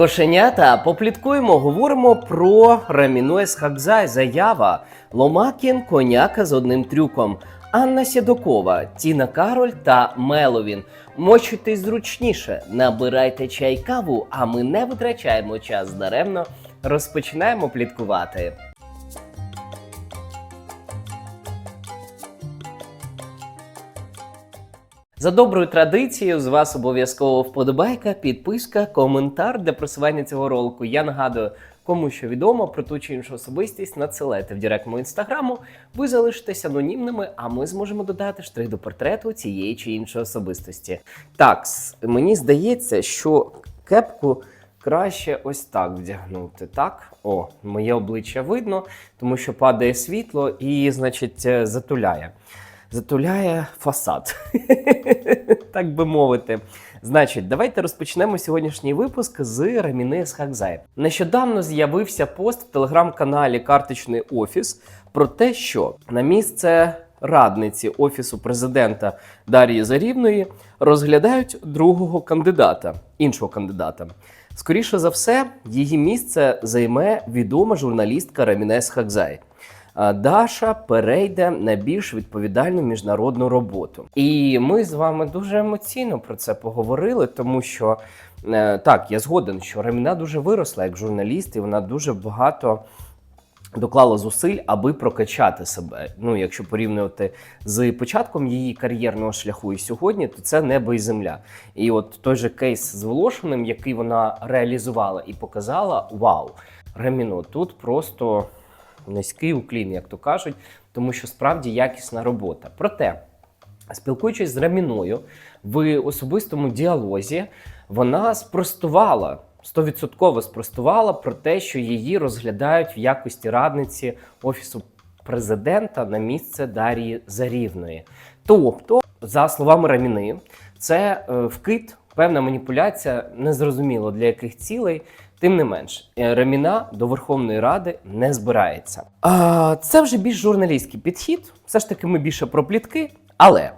Кошенята, попліткуємо, говоримо про Рамінуес Хакзай, заява Ломакін, коняка з одним трюком. Анна Сідокова, Тіна Кароль та Меловін. Мочуйтесь зручніше, набирайте чай каву, а ми не витрачаємо час даремно. Розпочинаємо пліткувати. За доброю традицією, з вас обов'язково вподобайка, підписка, коментар для просування цього ролику. Я нагадую, кому що відомо про ту чи іншу особистість, надсилайте в директ мого інстаграму. Ви залишитесь анонімними, а ми зможемо додати штрих до портрету цієї чи іншої особистості. Так, мені здається, що кепку краще ось так вдягнути. Так, о, моє обличчя видно, тому що падає світло і, значить, затуляє затуляє фасад, так би мовити. Значить, давайте розпочнемо сьогоднішній випуск з Раміни Схакзай. Нещодавно з'явився пост в телеграм-каналі Карточний Офіс про те, що на місце радниці офісу президента Дар'ї Зарівної розглядають другого кандидата, іншого кандидата. Скоріше за все, її місце займе відома журналістка Рамінес Хакзай. Даша перейде на більш відповідальну міжнародну роботу. І ми з вами дуже емоційно про це поговорили, тому що е, так, я згоден, що Раміна дуже виросла як журналіст, і вона дуже багато доклала зусиль, аби прокачати себе. Ну, якщо порівнювати з початком її кар'єрного шляху і сьогодні, то це небо і земля. І от той же кейс з Волошиним, який вона реалізувала і показала, вау, Раміно, тут просто низький уклін, як то кажуть, тому що справді якісна робота. Проте, спілкуючись з Раміною в особистому діалозі, вона спростувала. Стовідсотково спростувала про те, що її розглядають в якості радниці офісу президента на місце Дарії Зарівної. Тобто, за словами Раміни, це е, вкид, певна маніпуляція, незрозуміло для яких цілей. Тим не менш, е, Раміна до Верховної Ради не збирається. А, це вже більш журналістський підхід. Все ж таки, ми більше про плітки, але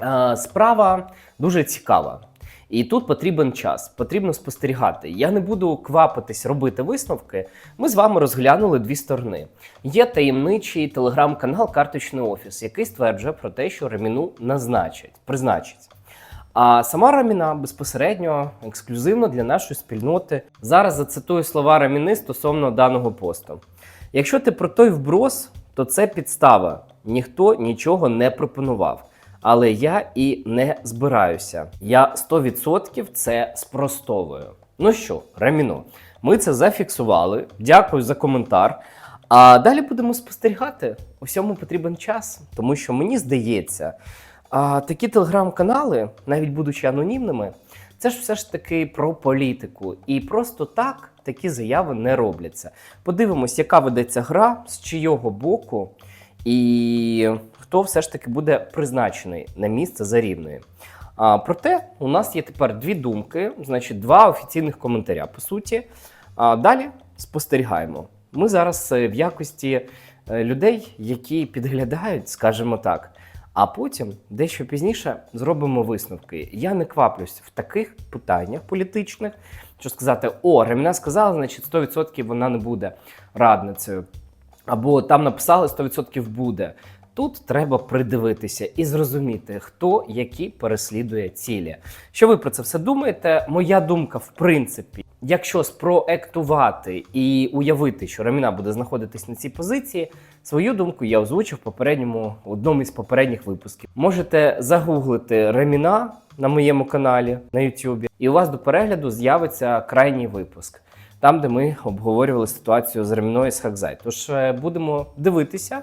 а, справа дуже цікава. І тут потрібен час, потрібно спостерігати. Я не буду квапитись робити висновки. Ми з вами розглянули дві сторони. Є таємничий телеграм-канал Карточний офіс, який стверджує про те, що Раміну назначать, призначать. А сама Раміна безпосередньо ексклюзивно для нашої спільноти. Зараз зацитую слова Раміни стосовно даного посту. Якщо ти про той вброс, то це підстава. Ніхто нічого не пропонував. Але я і не збираюся. Я 100% це спростовую. Ну що, Раміно, ми це зафіксували. Дякую за коментар. А далі будемо спостерігати. Усьому потрібен час, тому що мені здається, а, такі телеграм-канали, навіть будучи анонімними, це ж все ж таки про політику. І просто так такі заяви не робляться. Подивимось, яка ведеться гра, з чийого боку, і хто все ж таки буде призначений на місце за рівною. А, проте у нас є тепер дві думки, значить, два офіційних коментаря. По суті, а, далі спостерігаємо. Ми зараз е, в якості е, людей, які підглядають, скажімо так. А потім, дещо пізніше, зробимо висновки. Я не кваплюсь в таких питаннях політичних, що сказати: о, Реміна сказала, значить 100% вона не буде радницею. Або там написали 100% буде. Тут треба придивитися і зрозуміти, хто які переслідує цілі. Що ви про це все думаєте? Моя думка, в принципі, якщо спроектувати і уявити, що Раміна буде знаходитись на цій позиції, свою думку я озвучив в попередньому одному із попередніх випусків. Можете загуглити Раміна на моєму каналі на YouTube, і у вас до перегляду з'явиться крайній випуск. Там, де ми обговорювали ситуацію з Реміною з Хакзай. Тож е, будемо дивитися.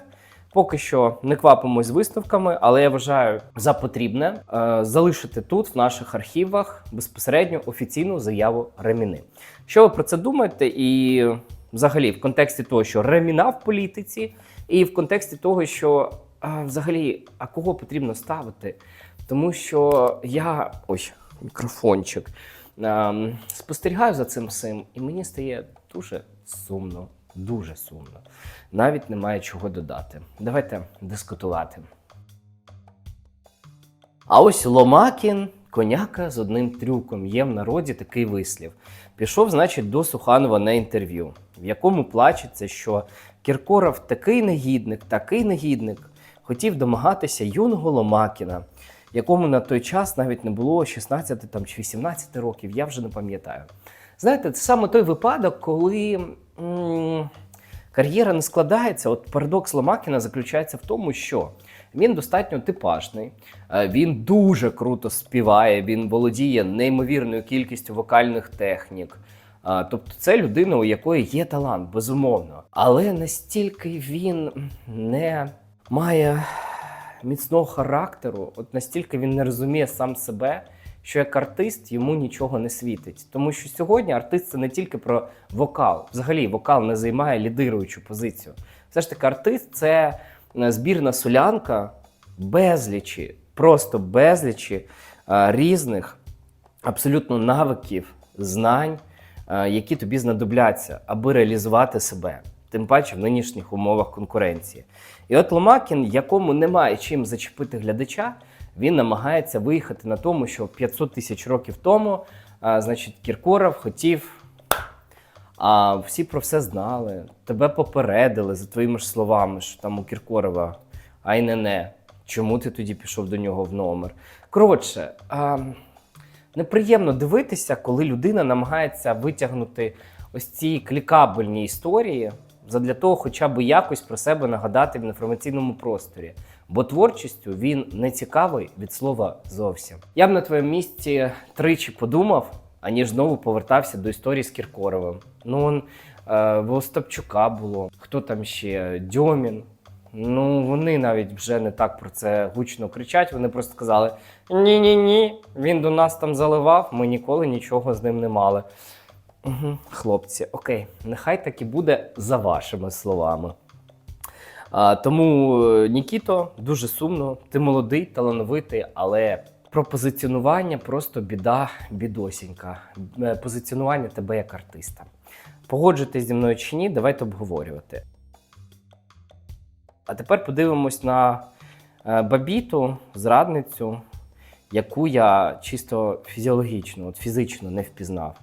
Поки що не квапимось з висновками, але я вважаю за потрібне е, залишити тут, в наших архівах, безпосередньо офіційну заяву Реміни. Що ви про це думаєте? І взагалі, в контексті того, що Реміна в політиці, і в контексті того, що а, взагалі, а кого потрібно ставити? Тому що я ось мікрофончик ем, спостерігаю за цим всім, і мені стає дуже сумно. Дуже сумно. Навіть немає чого додати. Давайте дискутувати. А ось Ломакін, Коняка з одним трюком є в народі такий вислів. Пішов, значить, до Суханова на інтерв'ю, в якому плачеться, що Кіркоров такий негідник, такий негідник, хотів домагатися юного Ломакіна, якому на той час навіть не було 16 там, чи 18 років, я вже не пам'ятаю. Знаєте, це саме той випадок, коли кар'єра не складається. От парадокс Ломакіна заключається в тому, що він достатньо типажний, е, він дуже круто співає, він володіє неймовірною кількістю вокальних технік. Тобто це людина, у якої є талант, безумовно. Але настільки він не має міцного характеру, от настільки він не розуміє сам себе, що як артист йому нічого не світить. Тому що сьогодні артист це не тільки про вокал. Взагалі, вокал не займає лідируючу позицію. Все ж таки, артист це е, збірна солянка безлічі, просто безлічі е, різних абсолютно навиків, знань, е, які тобі знадобляться, аби реалізувати себе, тим паче в нинішніх умовах конкуренції. І от Ломакін, якому немає чим зачепити глядача, він намагається виїхати на тому, що 500 тисяч років тому, а, значить, Кіркоров хотів. А всі про все знали, тебе попередили за твоїми ж словами, що там у Кіркорова ай не не. Чому ти тоді пішов до нього в номер? Коротше, а, неприємно дивитися, коли людина намагається витягнути ось ці клікабельні історії задля того, хоча б якось про себе нагадати в інформаційному просторі. Бо творчістю він не цікавий від слова зовсім. Я б на твоєму місці тричі подумав, аніж знову повертався до історії з Кіркоровим. Ну, он, е, в Остапчука було, хто там ще? Дьомін. Ну, вони навіть вже не так про це гучно кричать. Вони просто сказали: ні-ні ні, він до нас там заливав, ми ніколи нічого з ним не мали. Угу, хлопці, окей, нехай так і буде за вашими словами. Тому, е, Нікіто, дуже сумно. Ти молодий, талановитий, але про позиціонування просто біда, бідосінька. Е, Позиціонування тебе як артиста. Погоджуйтесь зі мною чи ні, давайте обговорювати. А тепер подивимось на е, бабіту, зрадницю, яку я чисто фізіологічно, от фізично не впізнав.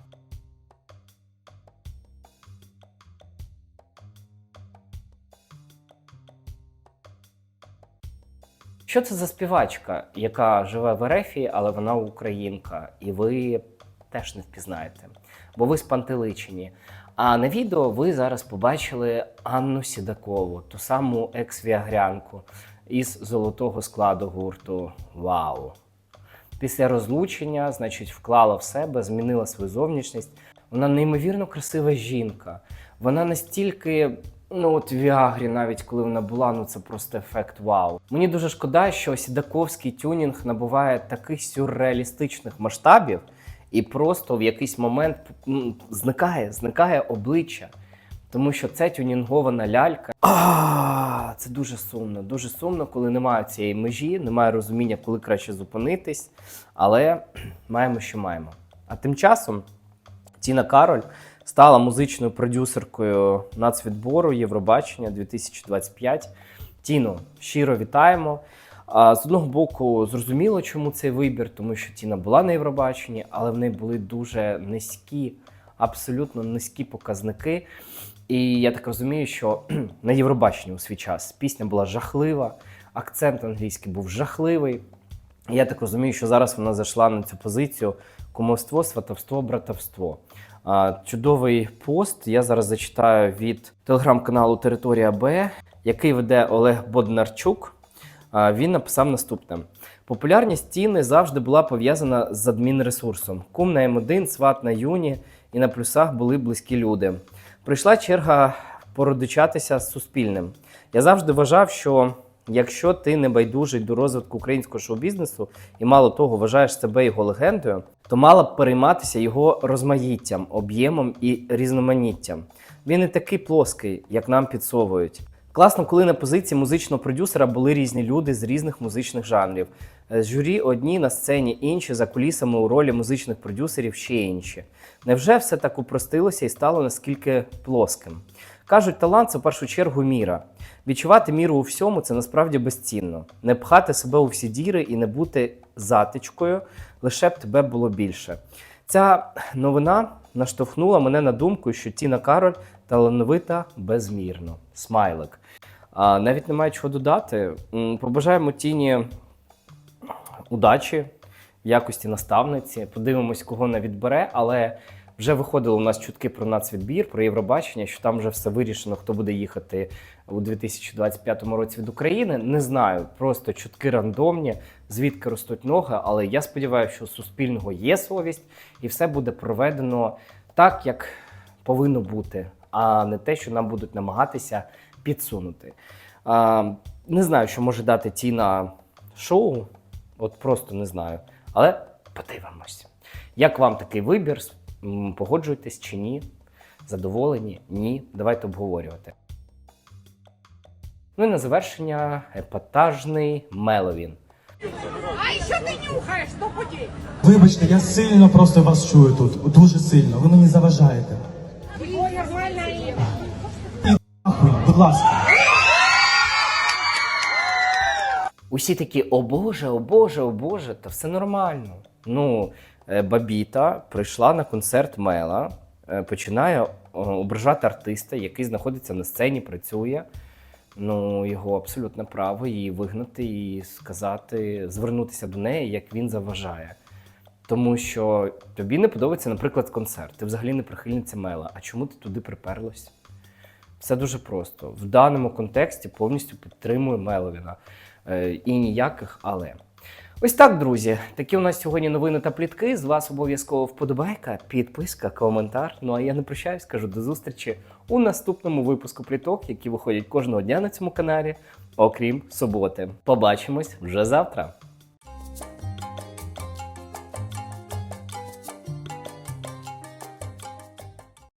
Що це за співачка, яка живе в Ерефії, але вона українка, і ви теж не впізнаєте, бо ви спантеличені. А на відео ви зараз побачили Анну Сідакову, ту саму екс-віагрянку із золотого складу гурту Вау. Після розлучення, значить, вклала в себе, змінила свою зовнішність. Вона неймовірно красива жінка. Вона настільки, ну от Віагрі, навіть коли вона була, ну це просто ефект вау. Мені дуже шкода, що сідаковський тюнінг набуває таких сюрреалістичних масштабів, і просто в якийсь момент зникає, зникає обличчя. Тому що це тюнінгована лялька. Це дуже сумно. Дуже сумно, коли немає цієї межі, немає розуміння, коли краще зупинитись. Але маємо, що маємо. А тим часом Тіна Кароль стала музичною продюсеркою нацвідбору Євробачення 2025. Тіно, щиро вітаємо. З одного боку, зрозуміло, чому цей вибір, тому що Тіна була на Євробаченні, але в неї були дуже низькі, абсолютно низькі показники. І я так розумію, що на Євробаченні у свій час пісня була жахлива, акцент англійський був жахливий. І Я так розумію, що зараз вона зайшла на цю позицію кумовство, сватовство, братовство. Чудовий пост я зараз зачитаю від телеграм-каналу Територія Б, який веде Олег Боднарчук. Він написав наступне: популярність тіни завжди була пов'язана з адмінресурсом. Кум на М1, сват на юні і на плюсах були близькі люди. Прийшла черга породичатися з суспільним. Я завжди вважав, що якщо ти не байдужий до розвитку українського шоу-бізнесу і мало того вважаєш себе його легендою, то мала б перейматися його розмаїттям, об'ємом і різноманіттям. Він не такий плоский, як нам підсовують. Класно, коли на позиції музичного продюсера були різні люди з різних музичних жанрів. Е, Журі одні на сцені, інші за кулісами у ролі музичних продюсерів ще інші. Невже все так упростилося і стало наскільки плоским? Кажуть, талант це в першу чергу міра. Відчувати міру у всьому це насправді безцінно. Не пхати себе у всі діри і не бути затичкою, лише б тебе було більше. Ця новина наштовхнула мене на думку, що Тіна Кароль талановита безмірно. Смайлик. А, навіть немає чого додати. Побажаємо Тіні удачі якості наставниці. Подивимось, кого вона відбере, але вже виходили у нас чутки про нацвідбір, про Євробачення, що там вже все вирішено, хто буде їхати у 2025 році від України. Не знаю, просто чутки рандомні, звідки ростуть ноги. Але я сподіваюся, що у суспільного є совість, і все буде проведено так, як повинно бути, а не те, що нам будуть намагатися підсунути. Не знаю, що може дати Тіна шоу. От просто не знаю. Але подивимось. Як вам такий вибір? Погоджуєтесь чи ні? Задоволені? Ні. Давайте обговорювати. Ну і на завершення епатажний Меловін. А еще ты нюхаешь, ну пути. Вибачте, я сильно просто вас чую тут. Дуже сильно. Ви мені заважаєте. Ой, нормальное имя. Ахуй, будь ласка. Усі такі, о Боже, о Боже, о Боже, та все нормально. Ну, е, Бабіта прийшла на концерт Мела, е, починає е, ображати артиста, який знаходиться на сцені, працює. Ну, його абсолютне право її вигнати і сказати, звернутися до неї, як він заважає. Тому що тобі не подобається, наприклад, концерт. Ти взагалі не прихильниця Мела. А чому ти туди приперлась? Все дуже просто. В даному контексті повністю підтримую Меловіна. Е, і ніяких але. Ось так, друзі. Такі у нас сьогодні новини та плітки. З вас обов'язково вподобайка, підписка, коментар. Ну а я не прощаюсь, кажу до зустрічі у наступному випуску пліток, які виходять кожного дня на цьому каналі, окрім суботи. Побачимось вже завтра.